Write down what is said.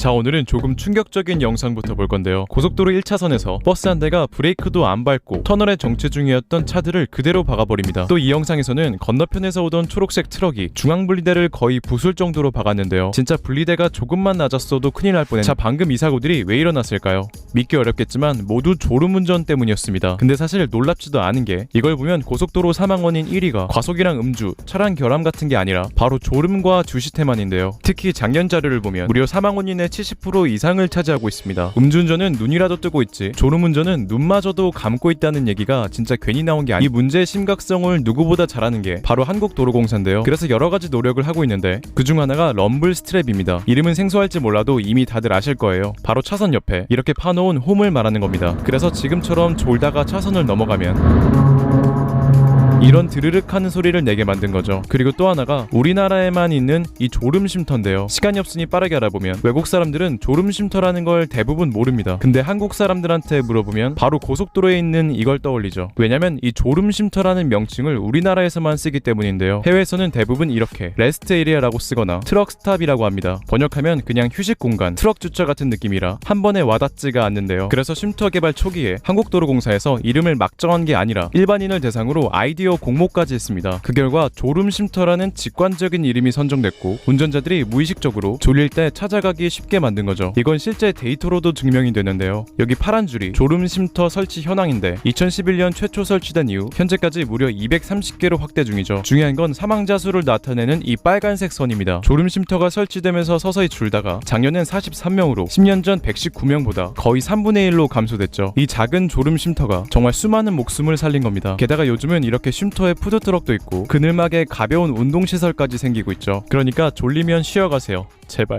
자 오늘은 조금 충격적인 영상부터 볼 건데요. 고속도로 1차선에서 버스 한 대가 브레이크도 안 밟고 터널에 정체 중이었던 차들을 그대로 박아버립니다. 또 이 영상에서는 건너편에서 오던 초록색 트럭이 중앙분리대를 거의 부술 정도로 박았는데요. 진짜 분리대가 조금만 낮았어도 큰일 날 뻔했 자 방금 이 사고들이 왜 일어났을까요? 믿기 어렵겠지만 모두 졸음운전 때문이었습니다 근데 사실 놀랍지도 않은 게 이걸 보면 고속도로 사망 원인 1위가 과속이랑 음주, 차량 결함 같은 게 아니라 바로 졸음과 주시 태만인데요 특히 작년 자료를 보면 무려 사망 원인의 70% 이상을 차지하고 있습니다. 음주운전은 눈이라도 뜨고 있지 졸음운전은 눈마저도 감고 있다는 얘기가 진짜 괜히 나온 게 아니 이 문제의 심각성을 누구보다 잘 아는 게 바로 한국도로공사인데요. 그래서 여러 가지 노력을 하고 있는데 그중 하나가 럼블 스트랩입니다. 이름은 생소할지 몰라도 이미 다들 아실 거예요. 바로 차선 옆에 이렇게 파 놓은 홈을 말하는 겁니다. 그래서 지금처럼 졸다가 차선을 넘어가면 이런 드르륵 하는 소리를 내게 만든 거죠. 그리고 또 하나가 우리나라에만 있는 이 졸음 쉼터인데요. 시간이 없으니 빠르게 알아보면 외국 사람들은 졸음 쉼터라는 걸 대부분 모릅니다. 근데 한국 사람들한테 물어보면 바로 고속도로에 있는 이걸 떠올리죠. 왜냐면 이 졸음 쉼터라는 명칭을 우리나라에서만 쓰기 때문인데요. 해외에서는 대부분 이렇게 레스트 에리아라고 쓰거나 트럭 스탑이라고 합니다. 번역하면 그냥 휴식 공간, 트럭 주차 같은 느낌이라 한 번에 와닿지가 않는데요. 그래서 쉼터 개발 초기에 한국도로공사에서 이름을 막 정한 게 아니라 일반인을 대상으로 아이디 어 공모까지 했습니다. 그 결과 졸음 쉼터라는 직관적인 이름이 선정됐고 운전자들이 무의식적으로 졸릴 때 찾아가기 쉽게 만든 거죠. 이건 실제 데이터로도 증명이 되는데요. 여기 파란 줄이 졸음 쉼터 설치 현황인데 2011년 최초 설치된 이후 현재까지 무려 230개로 확대 중이죠. 중요한 건 사망자 수를 나타내는 이 빨간색 선입니다. 졸음 쉼터가 설치되면서 서서히 줄다가 작년엔 43명으로 10년 전 119명보다 거의 3분의 1로 감소됐죠. 이 작은 졸음 쉼터가 정말 수많은 목숨을 살린 겁니다. 게다가 요즘은 이렇게 쉼터에 푸드트럭도 있고 그늘막에 가벼운 운동시설까지 생기고 있죠. 그러니까 졸리면 쉬어가세요. 제발.